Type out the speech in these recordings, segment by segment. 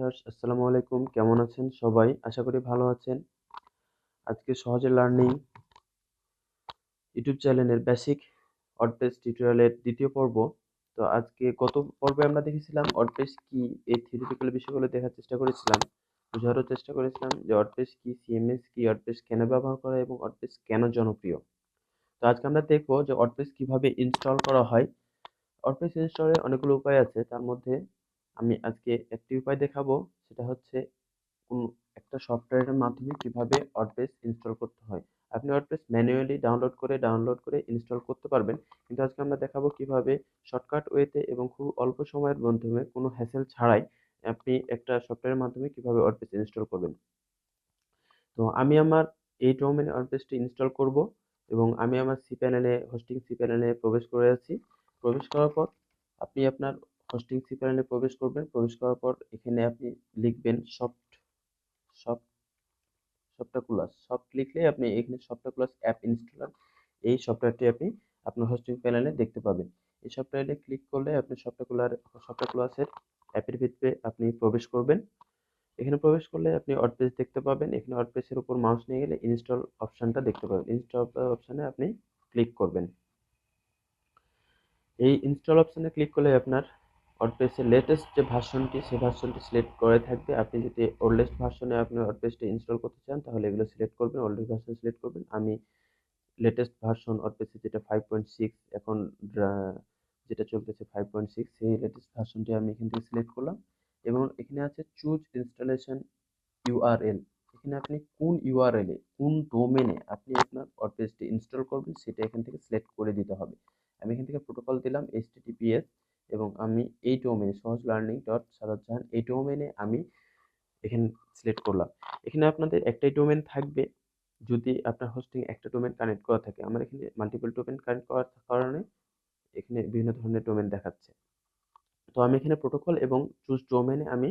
Viewers, আসসালামু আলাইকুম। কেমন আছেন সবাই? আশা করি ভালো আছেন। আজকে সহজে লার্নিং ইউটিউব চ্যানেলের বেসিক ওয়ার্ডপ্রেস টিউটোরিয়ালের দ্বিতীয় পর্ব। তো আজকে গত পর্বে আমরা দেখেছিলাম ওয়ার্ডপ্রেস কি, এই থিওরিটিক্যাল বিষয়গুলো দেখার চেষ্টা করেছিলাম। বোঝারও চেষ্টা করেছিলাম যে ওয়ার্ডপ্রেস কি সিএমএস কি ওয়ার্ডপ্রেস কেন ব্যবহার করা এবং ওয়ার্ডপ্রেস কেন জনপ্রিয়। তো আজকে আমরা দেখব যে ওয়ার্ডপ্রেস কীভাবে ইনস্টল করা হয়। ওয়ার্ডপ্রেস ইনস্টলের অনেকগুলো উপায় আছে। তার মধ্যে আমি আজকে একটি উপায় দেখাবো। সেটা হচ্ছে কোন একটা সফটওয়্যারের মাধ্যমে কীভাবে ওয়ার্ডপ্রেস ইনস্টল করতে হয়। আপনি ওয়ার্ডপ্রেস ম্যানুয়ালি ডাউনলোড করে ডাউনলোড করে ইনস্টল করতে পারবেন। কিন্তু আজকে আমরা দেখাবো কীভাবে শর্টকাট ওয়েতে এবং খুব অল্প সময়ের মাধ্যমে কোনো হ্যাসেল ছাড়াই আপনি একটা সফটওয়্যারের মাধ্যমে কীভাবে ওয়ার্ডপ্রেস ইনস্টল করবেন। তো আমি আমার এই ডোমেনে ওয়ার্ডপ্রেসটি ইনস্টল করব এবং আমি আমার সি প্যানেলে হোস্টিং সি প্যানেলে প্রবেশ করে আছি। প্রবেশ করার পর আপনি আপনার হোস্টিং সি প্যানেলে প্রবেশ করবেন প্রবেশ করার পর এখানে আপনি লিখবেন সফট সফট সফটওয়্যার সফট লিখলে আপনি এখানে সফটওয়্যার অ্যাপ ইনস্টলার এই সফটওয়্যারটি আপনি আপনার হোস্টিং প্যানেলে দেখতে পাবেন। এই সফটওয়্যারে ক্লিক করলে আপনি সফটাকুলার সফটওয়্যার ক্লাসের অ্যাপের ভিতরে আপনি প্রবেশ করবেন। এখানে প্রবেশ করলে আপনি ওয়ার্ডপ্রেস দেখতে পাবেন। এখানে ওয়ার্ডপ্রেসের উপর মাউস নিয়ে গেলে ইনস্টল অপশানটা দেখতে পাবেন। ইনস্টল অপশানে আপনি ক্লিক করবেন। এই ইনস্টল অপশানে ক্লিক করলে আপনার ওয়ার্ডপ্রেসের লেটেস্ট যে ভার্সনটি সেই ভার্সনটি সিলেক্ট করে থাকবে। আপনি যদি ওল্ডেস্ট ভার্সনে আপনি ওয়ার্ডপ্রেসটি ইনস্টল করতে চান, তাহলে এগুলো সিলেক্ট করবেন ওল্ডেস্ট ভার্সন সিলেক্ট করবেন। আমি লেটেস্ট ভার্সন ওয়ার্ডপ্রেসে যেটা ফাইভ পয়েন্ট সিক্স এখন যেটা চলতেছে ফাইভ পয়েন্ট সিক্স সেই লেটেস্ট ভার্সনটি আমি এখান থেকে সিলেক্ট করলাম। এবং এখানে আছে চুজ ইনস্টলেশন ইউআরএল এখানে আপনি কোন ইউআরএলে কোন ডোমেনে আপনি আপনার ওয়ার্ডপ্রেসটি ইনস্টল করবেন, সেটা এখান থেকে সিলেক্ট করে দিতে হবে। আমি এখান থেকে প্রোটোকল দিলাম এইচটিটিপিএস এবং আমি এই ডোমেনে সহজ লার্নিং ডট সারদ জাহান, এই ডোমেনে আমি এখানে সিলেক্ট করলাম। এখানে আপনাদের একটাই ডোমেন থাকবে। যদি আপনার হোস্টিং একটা ডোমেন কানেক্ট করা থাকে, আমার এখানে মাল্টিপল ডোমেন কানেক্ট করার কারণে এখানে বিভিন্ন ধরনের ডোমেন দেখাচ্ছে। তো আমি এখানে প্রোটোকল এবং চুজ ডোমেনে আমি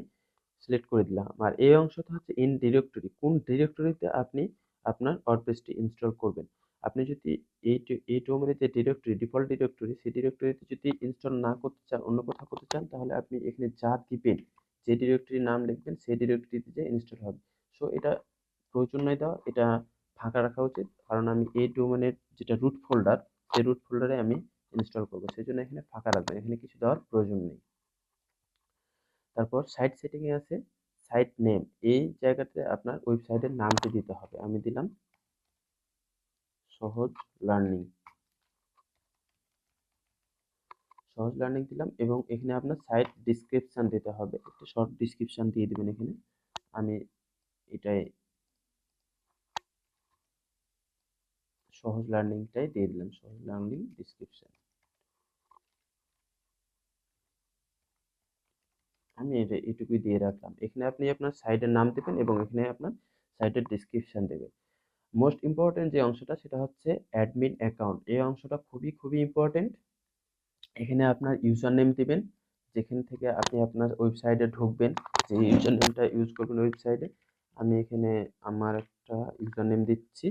সিলেক্ট করে দিলাম। আর এই অংশটা হচ্ছে ইন ডিরেক্টরি কোন ডিরেক্টরিতে আপনি আপনার ওয়ার্ডপ্রেসটি ইনস্টল করবেন? আপনি যদি এই এই ডোমেনের যে ডিরেক্টরি ডিফল্ট ডিরেক্টরি সেই ডিরেক্টরিতে যদি ইনস্টল না করতে চান, অন্য কোথাও করতে চান, তাহলে আপনি এখানে যা দিবেন, যে ডিরেক্টরির নাম লিখবেন, সেই ডিরেক্টরিতে যে ইনস্টল হবে। সো এটা প্রয়োজন নয় দেওয়া, এটা ফাঁকা রাখা উচিত। কারণ আমি এই ডোমেনের যেটা রুট ফোল্ডার সেই রুট ফোল্ডারে আমি ইনস্টল করব। সেই জন্য এখানে ফাঁকা রাখবেন, এখানে কিছু দেওয়ার প্রয়োজন নেই। তারপর সাইট সেটিংয়ে আছে সাইট নেম এই জায়গাতে আপনার ওয়েবসাইটের নামটি দিতে হবে। আমি দিলাম সহজ লার্নিং সহজ লার্নিং দিলাম এবং এখানে আপনার সাইট ডিসক্রিপশান দিতে হবে। একটা শর্ট ডিসক্রিপশান দিয়ে দেবেন এখানে। আমি এটাই সহজ লার্নিংটাই দিয়ে দিলাম, সহজ লার্নিং ডিসক্রিপশান আমি এটা এটুকুই দিয়ে রাখলাম। এখানে আপনি আপনার সাইটের নাম দেবেন এবং এখানে আপনার সাইটের ডিসক্রিপশান দেবেন। মোস্ট ইম্পর্টেন্ট যে অংশটা সেটা হচ্ছে অ্যাডমিন অ্যাকাউন্ট এই অংশটা খুবই খুবই ইম্পর্টেন্ট এখানে আপনার ইউজার নেম দিবেন। যেখান থেকে আপনি আপনার ওয়েবসাইটে ঢুকবেন, যে ইউজার নেমটা ইউজ করবেন ওয়েবসাইটে আমি এখানে আমার একটা ইউজার নেম দিচ্ছি।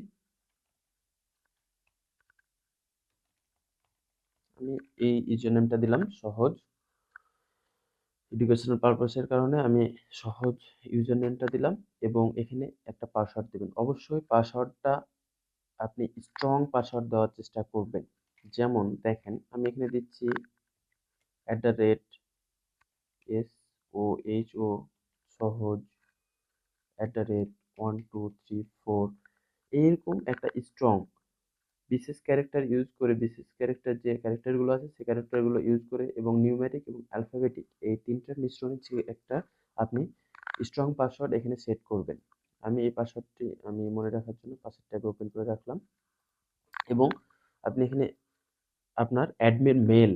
আমি এই ইউজার নেমটা দিলাম, সহজ। এডুকেশনাল পারপাসের কারণে আমি সহজ ইউজার নেমটা দিলাম এবং এখানে একটা পাসওয়ার্ড দেবেন। অবশ্যই পাসওয়ার্ডটা আপনি স্ট্রং পাসওয়ার্ড দেওয়ার চেষ্টা করবেন। যেমন দেখেন, আমি এখানে দিচ্ছি at the rate S O H O সহজ at the rate one two three four এইরকম একটা স্ট্রং বিশেষ ক্যারেক্টার ইউজ করে, বিশেষ ক্যারেক্টার যে ক্যারেক্টারগুলো আছে সেই ক্যারেক্টারগুলো ইউজ করে এবং নিউম্যাটিক এবং অ্যালফাবেটিক এই তিনটার মিশ্রণে যে একটা আপনি স্ট্রং পাসওয়ার্ড এখানে সেট করবেন। আমি এই পাসওয়ার্ডটি আমি মনে রাখার জন্য পাসওয়ার্ডটাকে ওপেন করে রাখলাম এবং আপনি এখানে আপনার অ্যাডমিন মেল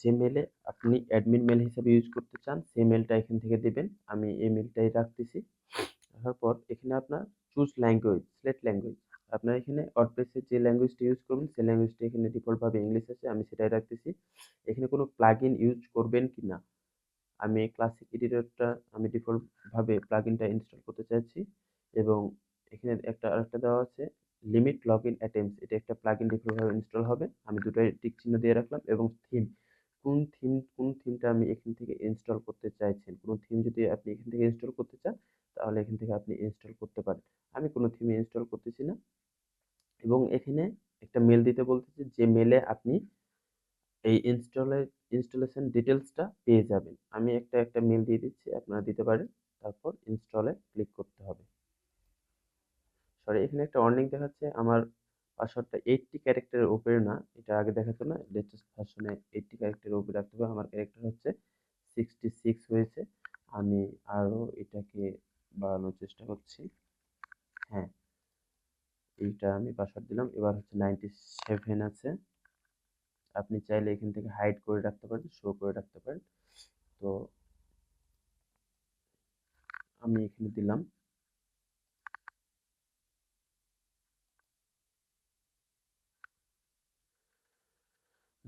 যে মেলে আপনি অ্যাডমিন মেল হিসাবে ইউজ করতে চান সেই মেলটা এখান থেকে দেবেন। আমি এই মেলটাই রাখতেছি। রাখার পর এখানে আপনার চুজ ল্যাঙ্গুয়েজ সিলেক্ট ল্যাঙ্গুয়েজ আপনার এখানে ওয়ার্ডপ্রেসের যে ল্যাঙ্গুয়েজটা ইউজ করবেন, সেই ল্যাঙ্গুয়েজটা এখানে ডিফল্টভাবে ইংলিশ আছে, আমি সেটাই রাখতেছি। এখানে কোনো প্লাগ ইউজ করবেন কি না আমি ক্লাসিক এডিটরটা আমি ডিফল্টভাবে প্লাগ ইনটা ইনস্টল করতে চাইছি এবং এখানে একটা আরেকটা দেওয়া আছে লিমিট লগ ইন অ্যাটেম্পস এটা একটা প্লাগ ইন ডিফল্টভাবে ইনস্টল হবে। আমি দুটোই টিক চিহ্ন দিয়ে রাখলাম এবং থিম কোন থিম কোন থিমটা আমি এখান থেকে ইনস্টল করতে চাইছেন? কোনো থিম যদি আপনি এখান থেকে ইনস্টল করতে চান, তাহলে এখান থেকে আপনি ইনস্টল করতে পারেন। আমি কোনো থিম ইনস্টল করতেছি না। এবং এখানে একটা মেল দিতে বলতেছি যে মেলে আপনি এই ইনস্টলের ইনস্টলেশন ডিটেলসটা পেয়ে যাবেন। আমি একটা একটা মেল দিয়ে দিচ্ছি, আপনারা দিতে পারেন। তারপর ইনস্টলে ক্লিক করতে হবে। সরি এখানে একটা ওয়ার্নিং দেখাচ্ছে, আমার পাসওয়ার্ডটা এইটটি ক্যারেক্টারের উপরে না, এটা আগে দেখাতো না লেটেস্ট ভার্সনে এইটটি ক্যারেক্টারের উপরে রাখতে হবে। আমার ক্যারেক্টার হচ্ছে সিক্সটি সিক্স হয়েছে। আমি আরও এটাকে বাড়ানোর চেষ্টা করছি। এইটা আমি পাসওয়ার্ড দিলাম। এবার হচ্ছে নাইনটি সেভেন আছে। আপনি চাইলে এখান থেকে হাইড করে রাখতে পারেন শো করে রাখতে পারেন। তো আমি এখানে দিলাম।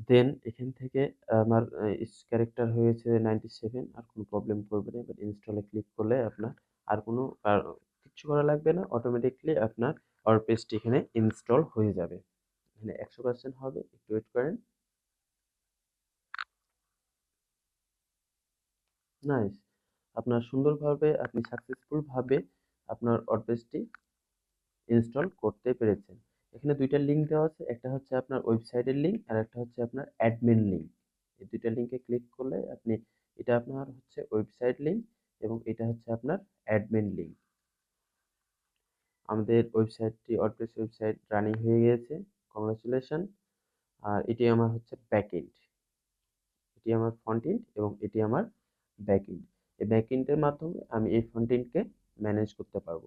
দেন এখান থেকে আমার ক্যারেক্টার হয়েছে নাইনটি সেভেন আর কোনো প্রবলেম করবে না। এবার ইনস্টলে ক্লিক করলে আপনার আর কোনো কিছু করা লাগবে না। অটোমেটিকলি আপনার ওয়ার্ড পেজটি এখানে ইনস্টল হয়ে যাবে। এখানে একশো পার্সেন্ট হবে, একটু ওয়েট করেন। নাইস আপনার সুন্দরভাবে, আপনি সাকসেসফুলভাবে আপনার ওয়ার্ডপ্রেসটি ইনস্টল করতে পেরেছেন। এখানে দুইটা লিঙ্ক দেওয়া আছে, একটা হচ্ছে আপনার ওয়েবসাইটের লিঙ্ক আর একটা হচ্ছে আপনার অ্যাডমিন লিঙ্ক এই দুইটা লিঙ্কে ক্লিক করলে আপনি, এটা আপনার হচ্ছে ওয়েবসাইট লিঙ্ক এবং এটা হচ্ছে আপনার অ্যাডমিন লিঙ্ক আমাদের ওয়েবসাইটটি ওয়ার্ডপ্রেস ওয়েবসাইট রানিং হয়ে গিয়েছে। কংগ্রাচুলেশন আর এটি আমার হচ্ছে ব্যাকএন্ড এটি আমার ফ্রন্ট এন্ড এবং এটি আমার ব্যাকএন্ড এই ব্যাকএন্ডের মাধ্যমে আমি এই ফ্রন্ট এন্ডকে ম্যানেজ করতে পারব।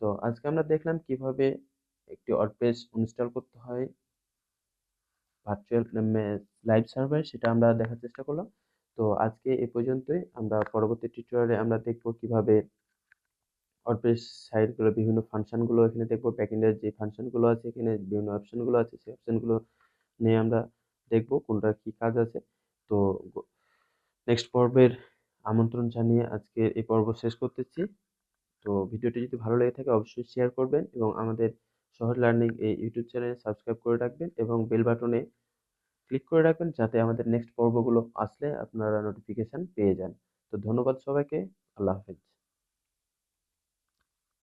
তো আজকে আমরা দেখলাম কীভাবে একটি ওয়ার্ডপ্রেস ইনস্টল করতে হয়। ভার্চুয়াল লাইভ সার্ভার সেটা আমরা দেখার চেষ্টা করলাম। তো আজকে এ পর্যন্তই। আমরা পরবর্তী টিউটোরিয়ালে আমরা দেখব কীভাবে ওয়ার্ডপ্রেস সাইটগুলো বিভিন্ন ফাংশনগুলো এখানে দেখব। ব্যাকএন্ডের যে ফাংশনগুলো আছে এখানে, বিভিন্ন অপশনগুলো আছে, সেই অপশনগুলো নিয়ে আমরা দেখব কোনটার কি কাজ আছে। তো নেক্সট পর্বের আমন্ত্রণ জানিয়ে আজকে এই পর্ব শেষ করতেছি। তো ভিডিওটি যদি ভালো লেগে থাকে অবশ্যই শেয়ার করবেন এবং আমাদের সহজ লার্নিং এই ইউটিউব চ্যানেলে সাবস্ক্রাইব করে রাখবেন এবং বেল বাটনে ক্লিক করে রাখবেন যাতে আমাদের নেক্সট পর্বগুলো আসলে আপনারা নোটিফিকেশান পেয়ে যান। তো ধন্যবাদ সবাইকে, আল্লাহ হাফেজ।